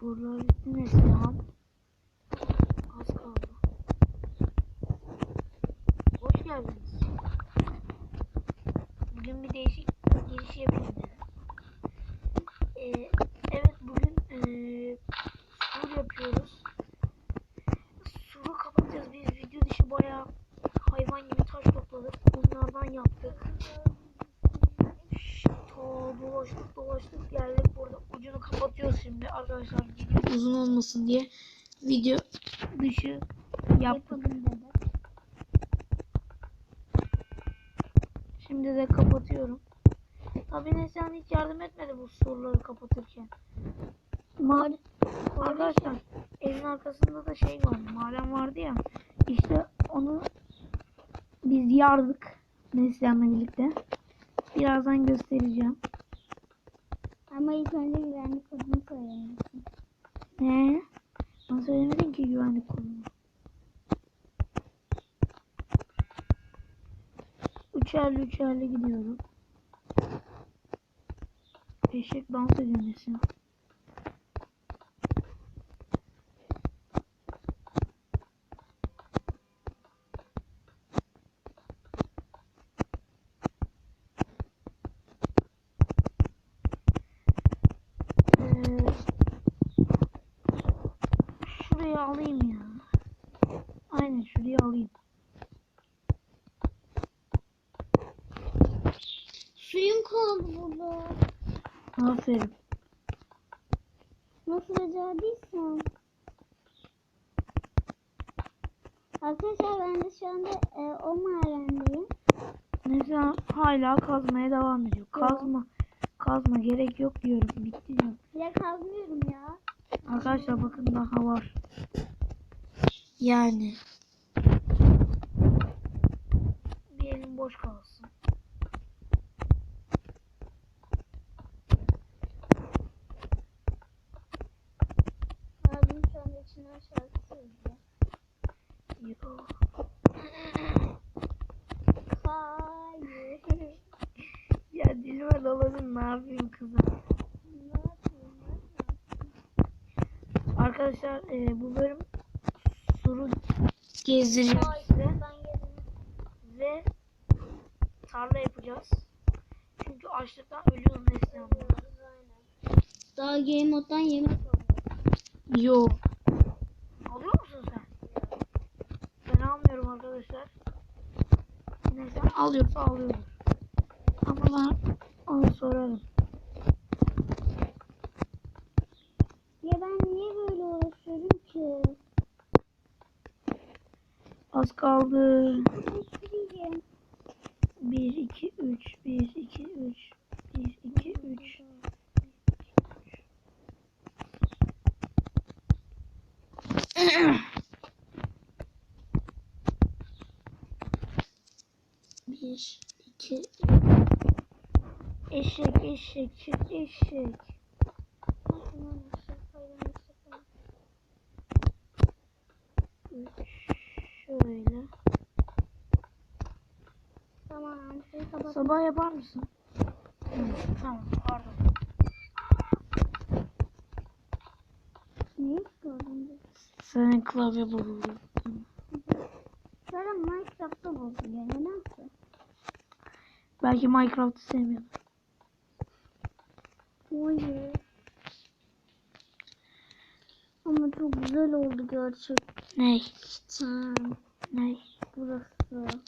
Buralar bitti Neslihan. Az kaldı. Hoş geldiniz. Bugün bir değişik giriş yapayım dedim. Ee, evet bugün ee, sur yapıyoruz. Suru kapatacağız. Biz video dışı bayağı hayvan gibi taş topladık. Bunlardan yaptık. İşte dolaştık dolaştık geldik burada ucunu kapatıyoruz şimdi arkadaşlar video uzun olmasın diye video dışı yaptık. Şimdi de kapatıyorum. Tabii Neslihan hiç yardım etmedi bu soruları kapatırken. Ma arkadaşlar evin arkasında da şey var maden vardı ya işte onu biz yardık Neslihan'la birlikte. Birazdan göstereceğim. Ama ilk önce güvenlik kodunu söylemişsin. Ne? Bana söylemedin ki güvenlik kurulu. Üçerli üçerli gidiyorum. Eşek dans ediyor mesela. Ee, şurayı alayım ya. Aynen şurayı alayım. Suyum kaldı burada. Aferin. Nasıl becerdiysen. Arkadaşlar ben de şu anda e, o mağarandayım. Mesela hala kazmaya devam ediyor. Kazma. Kazma gerek yok diyorum. Bitti diyorum. Ya kazmıyorum ya. Arkadaşlar bakın daha var. Yani. Bir elim boş kalsın. Şarkı. Yok. Hayır. Ya dilime doladım ne yapayım kızım. Arkadaşlar e, bu bölüm suru gezdireceğim size. Ve tarla yapacağız. Çünkü açlıktan ölüyoruz Neslihan'la. Daha game moddan yemek alıyor. Yo. Alıyor musun sen? Ben almıyorum arkadaşlar. Neyse alıyorsa alıyordur. Ama ben onu sorarım. Ya ben niye böyle uğraşıyorum ki? Az kaldı. Bitireyim. 1, 2, 3, 1, 2, 3, 1, 2, 3. Bir, iki, eşek, eşek, çık eşek. Şöyle. Tamam, kapat. Sabah yapar mısın? Tamam, pardon. Niye gördün? Senin klavye bozuldu. Sonra Minecraft'ta bozuluyor. Nedense? Belki Minecraft'ı sevmiyorum. Hayır. Ama çok güzel oldu gerçekten. Ney? Ney? Burası.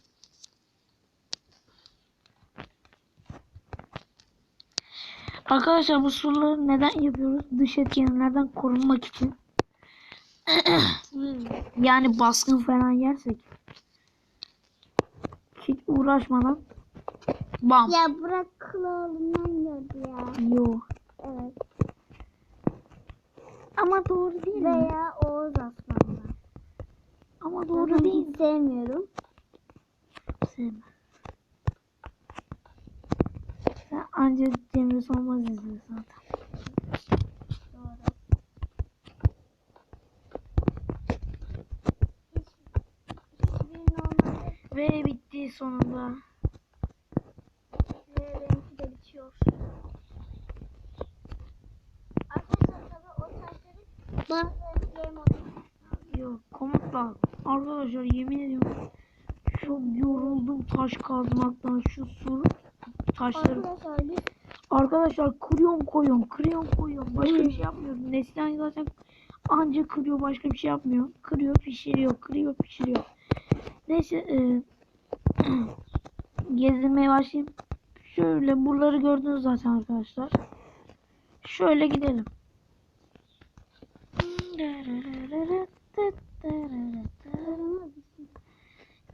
Arkadaşlar bu soruları neden yapıyoruz? Dış etkenlerden korunmak için. yani baskın falan yersek. Hiç uğraşmadan. Bam. Ya bırak kılavuzundan geldi ya. Yo. Evet. Ama doğru değil mi? Veya Oğuz Aslan'dan. Ama Doğru doğru değil. hiç sevmiyorum. Sevmem. Sen anca Cemre Solmaz izliyorsun zaten. Doğru. Ve bitti sonunda. ve benimki de bitiyor. Arkadaşlar tabii o taşları lazım. Arkadaşlar yemin ediyorum çok yoruldum taş kazmaktan şu sur taşları. Arkadaşlar Arkadaşlar kırıyorum koyuyorum kırıyorum koyuyorum başka bir şey yapmıyorum. Neslihan zaten anca kırıyor başka bir şey yapmıyor. Kırıyor pişiriyor kırıyor pişiriyor. Neyse e, gezdirmeye başlayayım. Şöyle buraları gördünüz zaten arkadaşlar. Şöyle gidelim.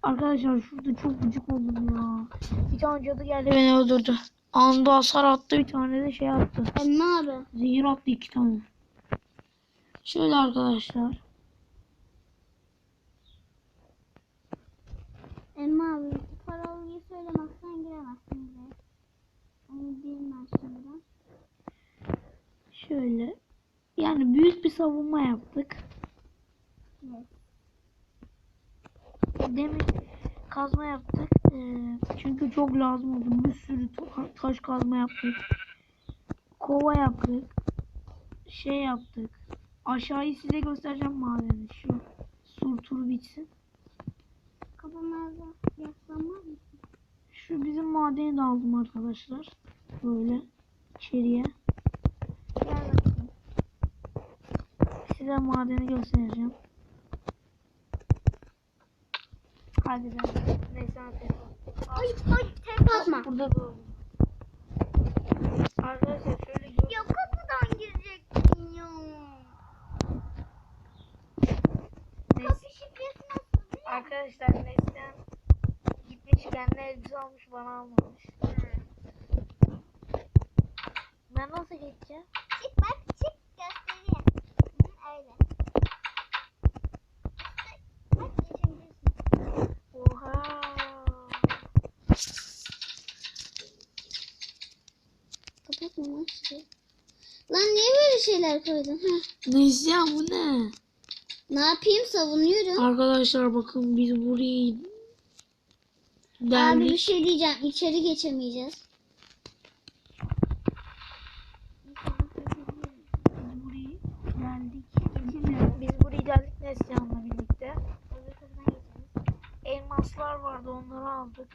Arkadaşlar şurada çok gıcık oldum ya. Bir tane cadı geldi beni öldürdü. Anda hasar attı bir tane de şey attı. Emre abi. Zehir attı iki tane. Şöyle arkadaşlar. Emre abi paroluyı söylemezsen giremezsin buraya. Onu bilmem şimdi. Şöyle. Yani büyük bir savunma yaptık. Evet. Demir kazma yaptık. Ee, çünkü çok lazım oldu. Bir sürü ta- taş kazma yaptık. Kova yaptık. Şey yaptık. Aşağıyı size göstereceğim madeni. Şu sur turu bitsin. Kafamıza yaslanmaz mısın? Şu bizim madeni de aldım arkadaşlar. Böyle içeriye. Gel bakayım. Size madeni göstereceğim. Hadi ben. Neyse hadi. Ay ay tek atma. Burada böyle. Arkadaşlar şöyle gör. Ya kapıdan girecektin ya. Kapı şifresi nasıl biliyor Arkadaşlar Neslihan gitmiş kendine elbise almış bana almamış. Ben nasıl geçeceğim? Çık bak çık göstereyim. Hı, öyle. Bak geçebilirsin. Oha. Kapatma lan şurayı. Lan niye böyle şeyler koydun? Heh. Neslihan bu ne? Ne yapayım savunuyorum. Arkadaşlar bakın biz burayı Abi bir şey diyeceğim. İçeri geçemeyeceğiz. Biz burayı deldik. Biz burayı deldik Neslihan'la birlikte. Elmaslar vardı onları aldık.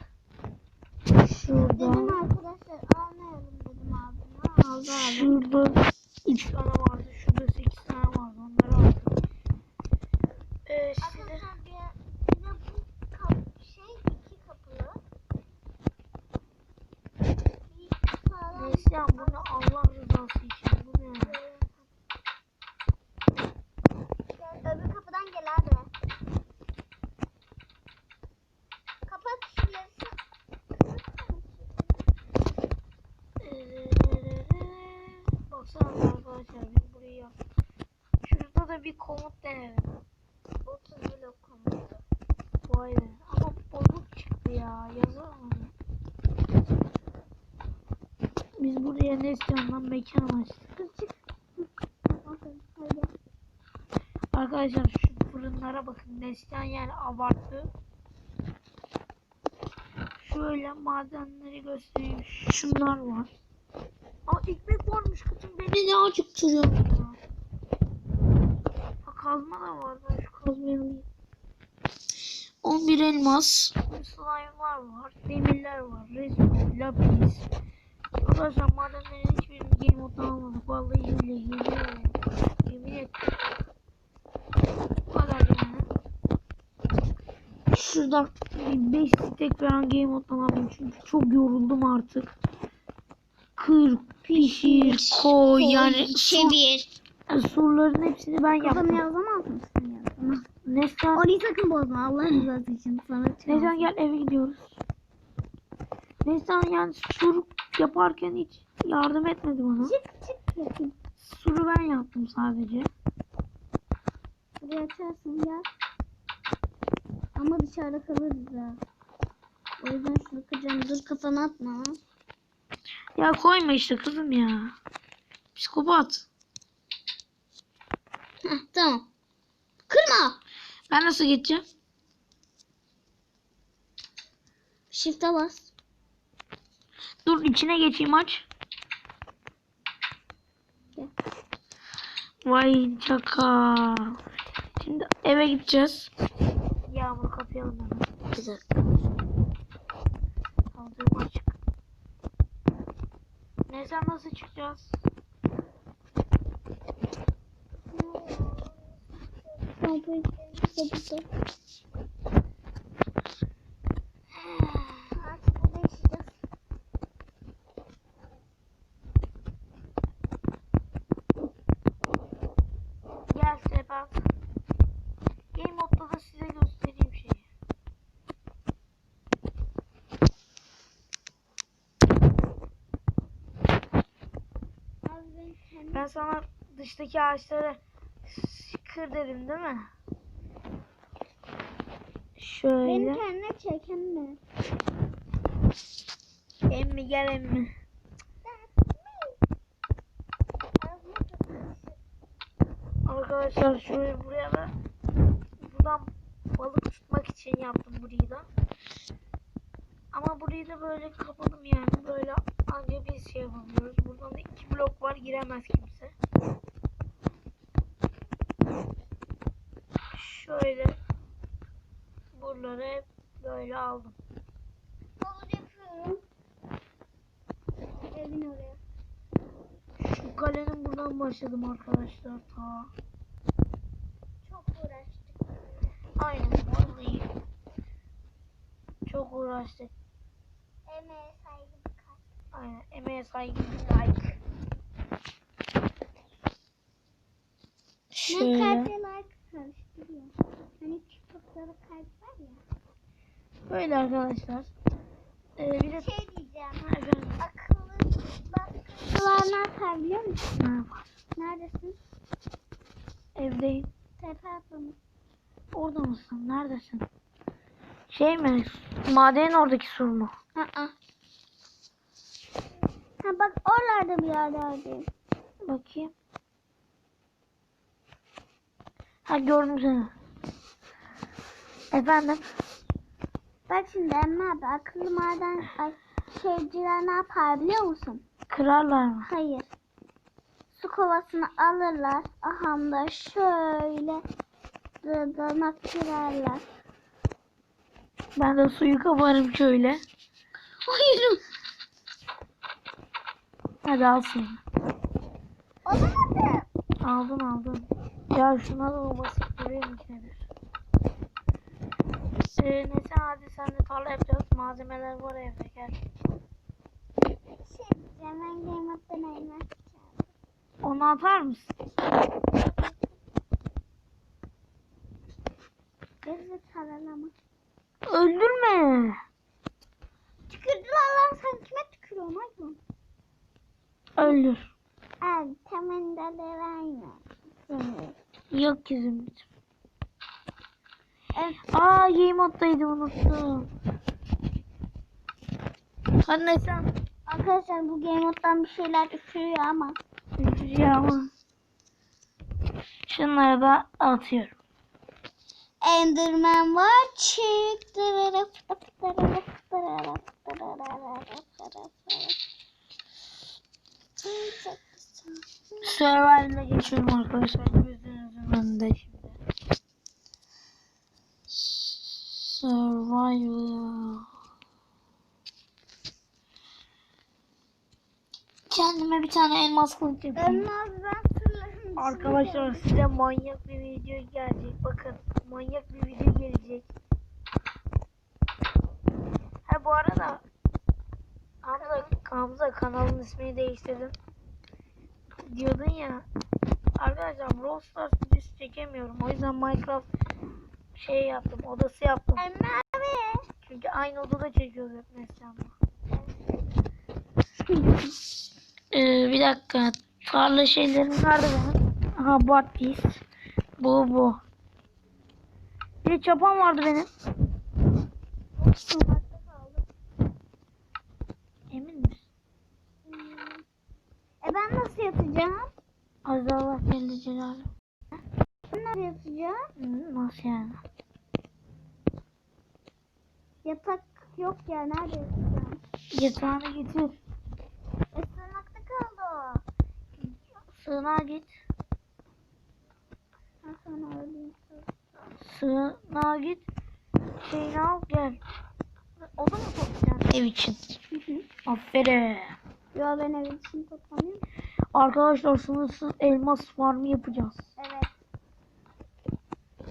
Şurada. Dedim arkadaşlar almayalım dedim abime. Aldı abi. Şurada 3 tane vardı. Şurada 8 tane vardı. Onları aldık. Ee, size... Şey Neslihan bunu Allah rızası için. Bu ne? Gel, öbür kapıdan gel abi. Kapat şunları. Ee, Baksana arkadaşlar biz burayı yaptık. Şurada da bir komut denedim. 30 blok konusu. Vay be. Ama bozuk çıktı ya. Yazamadım. Biz buraya Neslihan'dan mekan hadi. Arkadaşlar şu fırınlara bakın. Neslihan yani abarttı. Şöyle madenleri göstereyim. Şunlar var. Aa ekmek varmış kızım. Beni ne acıktırıyor kazma da var. Ben şu kazmayı alayım. 11 elmas. Slime'lar var. Demirler var. Resim, lapis. Arkadaşlar madenlerin hiçbirini game mode'dan almadık. Vallahi hile hile. Yemin ettim. Bu kadar yani. Şuradan bir 5 stek falan game mode'dan aldım çünkü çok yoruldum artık. Kır, pişir, koy yani Çevir. Surların hepsini ben Kafanı yaptım. yazamaz mısın ya? Neslihan, Orayı sakın bozma Allah rızası için sana Neslihan gel eve gidiyoruz. Neslihan yani sur yaparken hiç yardım etmedi bana. Çık çık. Suru ben yaptım sadece. Burayı açarsın gel. Ama dışarıda kalırız ha. O yüzden şunu kıracağım. Dur kafana atma. Ya koyma işte kızım ya. Psikopat. Heh, tamam. Kırma. Ben nasıl geçeceğim? Shift'e bas. Dur içine geçeyim aç. Gel. Vay çaka. Şimdi eve gideceğiz. Yağmur kapayalım hemen. Dakika. Kaldırım açık. Neyse nasıl çıkacağız? Kapıyı kapattım. Artık burada yaşayacağız. Gel Sebat. Game modda da size göstereyim şeyi. Ben sana dıştaki ağaçları kır dedim değil mi? Şöyle. Beni kendine çeken mi? Emmi gel emmi. Arkadaşlar şöyle buraya da buradan balık tutmak için yaptım burayı da. Ama burayı da böyle kapadım yani böyle anca biz şey yapabiliyoruz. Buradan da iki blok var giremez kimse. Şöyle buraları hep böyle aldım. Havuz yapıyorum. Evin oraya. Şu kalenin buradan başladım arkadaşlar ta. Çok uğraştık. Aynen vallahi. Çok uğraştık. Emeğe saygı bir kalp. Aynen emeğe saygı bir. Ben Şöyle. kalple like karıştırıyorum. Hani TikTok'ta da kalp var ya. Böyle arkadaşlar. Ee, bir de Şey diyeceğim. Akıllı baskılar ne yapar biliyor musun? ne var? Neredesin? Evdeyim. Tepe atlamış. Orada mısın? Neredesin? Şey mi? Madenin oradaki sur mu? Aa. Ha bak oralarda bir yerlerdeyim. Bakayım. Ha gördüm seni. Efendim? Bak şimdi Emre abi akıllı maden ay, şeyciler ne yapar biliyor musun? Kırarlar mı? Hayır. Su kovasını alırlar. Aham da şöyle danak girerler. Ben de suyu kaparım şöyle. Hayır. Hadi al suyunu. Olamadı. Aldın aldın. Ya şuna da basıp duruyor nedir? Ee, neyse hadi sen de tarla yapacağız. Malzemeler var evde gel. Şey diyeceğim ben Game elmas çaldım. Onu atar mısın? Gezi taralama. Öldürme. Tükürdüler lan sen kime tükürüyorsun hayvan? Öldür. El temendeleri aynı. Yok kızım. Evet. Aa game moddaydı unuttum. Hadi. Arkadaşlar bu Game Mode'dan bir şeyler üfürüyor ama. Üzücü ama. Şunları da atıyorum. Enderman var çık. Survival'e geçiyorum arkadaşlar. Gözünüzün önünde şimdi. Survival. Kendime bir tane elmas kılıç yapayım. Elmas ben fırlarım. Arkadaşlar size manyak bir video gelecek. Bakın manyak bir video gelecek. Ha bu arada Hamza, Hamza kanalın ismini değiştirdim. Diyordun ya. Arkadaşlar Brawl Stars videosu çekemiyorum. O yüzden Minecraft şey yaptım. Odası yaptım. Emre abi. Çünkü aynı odada çekiyoruz hep Neslihan'la. Ee, bir dakika. Tarla şeylerim nerede benim? Aha Battis. Bu bu. Bir de çapan vardı benim. E ben nasıl yatacağım? Az Allah Celle Celaluhu. Ben nasıl yatacağım? Hı, Nasıl yani? Yatak yok ya nerede yatacağım? Yatağını getir. E sığınakta kaldı o. Sığınağa git. Ha sonra öleyim. sığınağa git. Şeyini al gel. O da mı toplayacaksın ev için? Aferin. Yo ben evin için toplamıyorum. Arkadaşlar sınırsız elmas farmı yapacağız. Evet.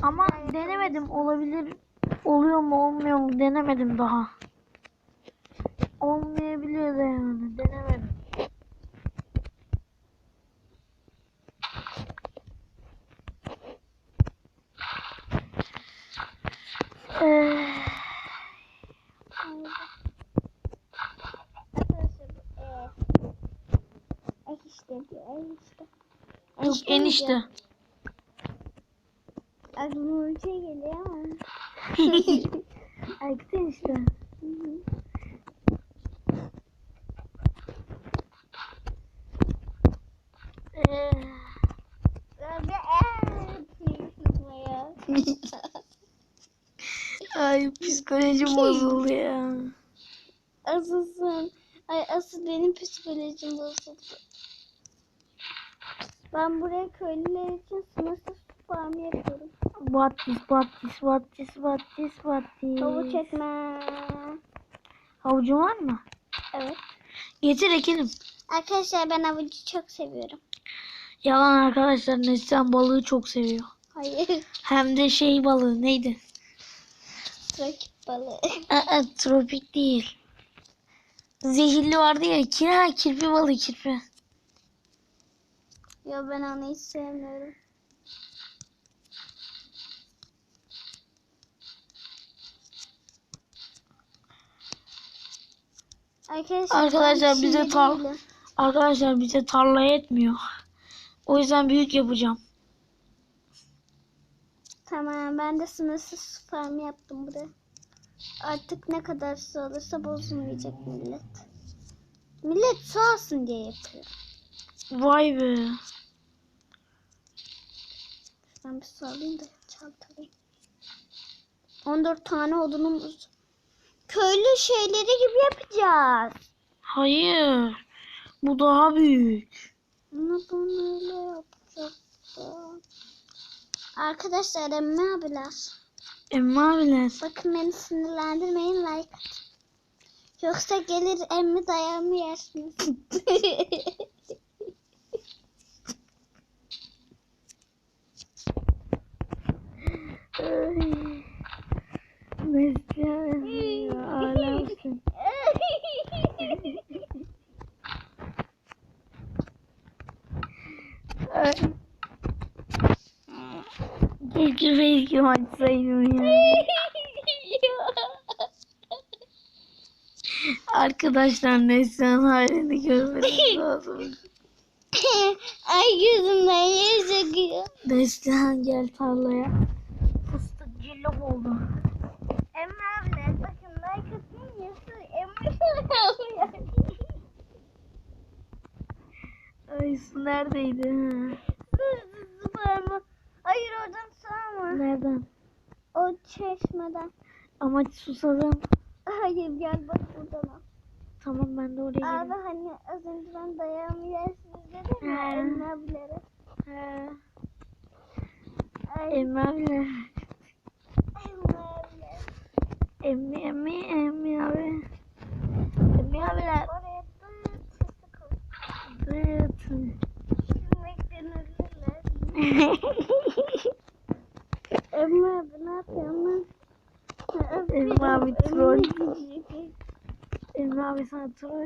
Ama Evet, denemedim. Olabilir. Oluyor mu olmuyor mu denemedim daha. Olmayabilir de yani. Denemedim. Ee, Arkadaşlar eee eh işte diyor eh işte. yok mi enişte. Aklıma bir şey geliyor ama. Abi eee ay psikolojim bozuldu ya. Asılsın. Ay asıl benim psikolojim bozuldu. Ben buraya köylüler için sınırsız farm yapıyorum. What is what is what is what is what is. Tavuğu çekme. Havucun var mı? Evet. Getir ekelim. Arkadaşlar ben avucu çok seviyorum. Yalan arkadaşlar Neslihan balığı çok seviyor. Hayır. Hem de şey balığı neydi? Rakip balığı. Aa, tropik değil. Zehirli vardı ya. Kira kirpi balığı kirpi. Yo ben onu hiç sevmiyorum. Arkadaşlar, Arkadaşlar bize Çinli tar- değilim. Arkadaşlar bize tarla yetmiyor. O yüzden büyük yapacağım. Tamam ben de sınırsız farm yaptım buraya. Artık ne kadar su alırsa bozulmayacak millet. Millet su alsın diye yapıyor. Vay be. Ben bir su alayım da çaltalayayım. 14 tane odunumuz. Köylü şeyleri gibi yapacağız. Hayır. Bu daha büyük. Ama bunu öyle yapacaktım. Arkadaşlar emmi abiler. Emma abiler. Bakın beni sinirlendirmeyin like. Yoksa gelir emmi dayağımı yersiniz. Alemsin. Ay. Keşke facecam açsaydım ya. Arkadaşlar Neslihan halini görmeniz lazım. Ay gözümden yaş akıyor. Neslihan gel tarlaya. Fıstık cillop oldu. Emre abiler bakın like atın yası Emre alıyor. Ay su neredeydi? Ha? Zıplarma. Hayır oradan sağma. Nereden? O çeşmeden. Ama susadım. Hayır gel bak buradan al. Tamam ben de oraya Abi gidiyorum. hani az önce ben dayağımı yersiniz dedim ya He. Emre abilere. He. Ay, Emmi abiler. Emre abiler. Emmi emmi emmi abi. Emmi abiler. Oraya dıt sesi koy. Evet. Ölürler. Emre abi ne yapıyorsun? Emre abi Emre troll. Emmi abi sana troll.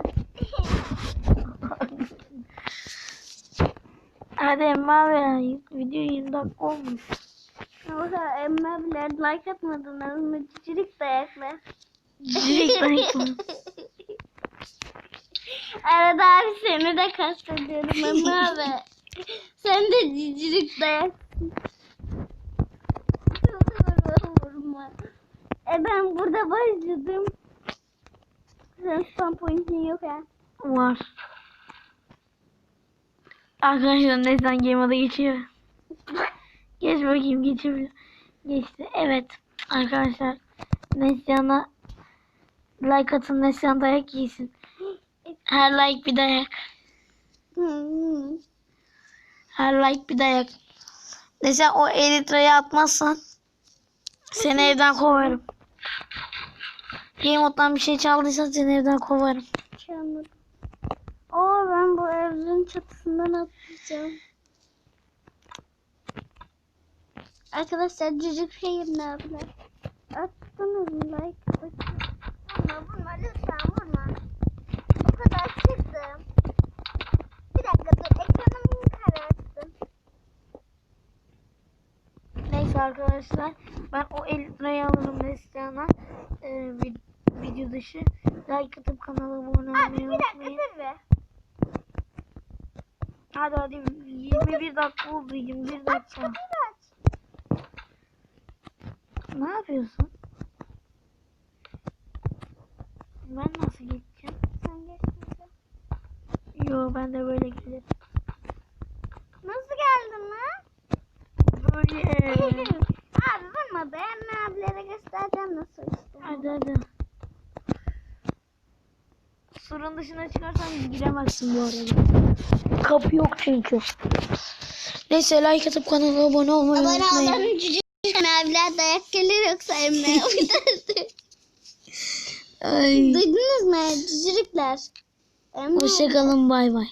Hadi Emmi abi video 20 dakika olmuş. Oha Emre abiler like atmadınız mı? Cicirik dayaklar. Direkt dayanıklı. Arada abi seni de kastediyorum Emre abi. Sen de cicirik dayak. Vurma. E ben burada başladım. Sen point'in yok ha. Var. Arkadaşlar Neslihan Game Mode'a geçiyor. Geç bakayım geçebilir. Geçti. Evet. Arkadaşlar Neslihan'a like atın Neslihan dayak yesin. Her like bir dayak. Her like bir dayak. Neslihan o 50 lirayı atmazsan Seni evden kovarım. Game moddan bir şey çaldıysan seni evden kovarım. Çamur. Oo ben bu evin çatısından atlayacağım. Arkadaşlar cücük şehir ne yapıyor? Attınız mı like? Vurma vurma lütfen vurma. Çıktım. Bir dakika dur ekranımı kararttım. Neyse arkadaşlar ben o 50 lirayı alırım Neslihan'a. Ee, vid- video dışı. Like atıp kanalıma abone olmayı Abi bir dakika unutmayın. dur be. Hadi hadi 21 dakika oldu 21 dakika. Kapıyı aç. Ne yapıyorsun? Ben nasıl geçeceğim? Yo ben de böyle gelirim. Nasıl geldin lan? Böyle. Abi vurma be. Emre abilere göstereceğim nasıl işte. hadi hadi. Surun dışına çıkarsan giremezsin bu arada. Kapı yok çünkü. Neyse like atıp kanala abone olmayı Abone unutmayın. olmanın cücük abiler dayak gelir yoksa oynardı. Ay. Duydunuz mu cücürükler? Hoşçakalın bay bay.